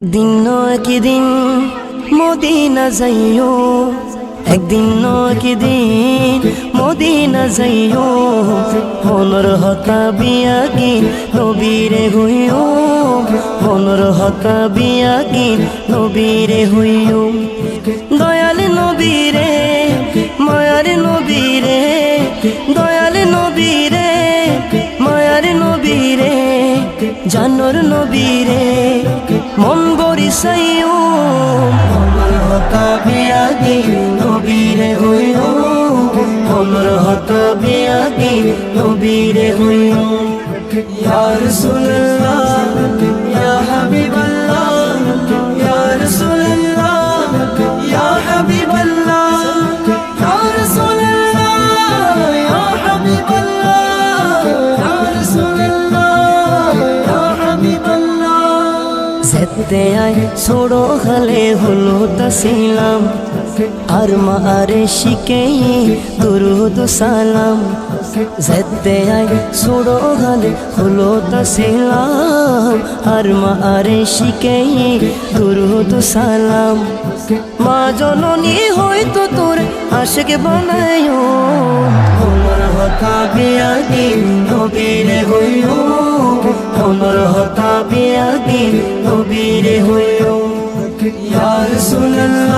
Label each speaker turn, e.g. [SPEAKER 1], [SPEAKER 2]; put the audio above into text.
[SPEAKER 1] দিন একদিন মদিনা যাইও, একদিন একদিন মদিনা যাইও। মনর হতা বিয়াগি নবীরে হইও মনর হতা বিয়াগি নবীরে হইও। দয়াল নবীরে, মায়ার নবীরে, দয়াল জানর নবীরে মন বরিসাইও মনর হতা বিয়াগি নবীরে হইও মনর হতা বিয়াগি নবীরে হইও যেতে আয় ছোড়ো হলে হলো তসিলাম আর মা আরে শিখে দুরুদ সালাম যেতে আয় ছোড়ো হলে হলো তসিলাম আর মা আরে শিখে দুরুদ সালাম মা জননী হয়তো তোর আশেকে বানায়ও ওমর হতা বিয়াগি নবীরে হইও ওমর হতা বিয়াগি নবীরে হইও ইয়া রাসূলুল্লাহ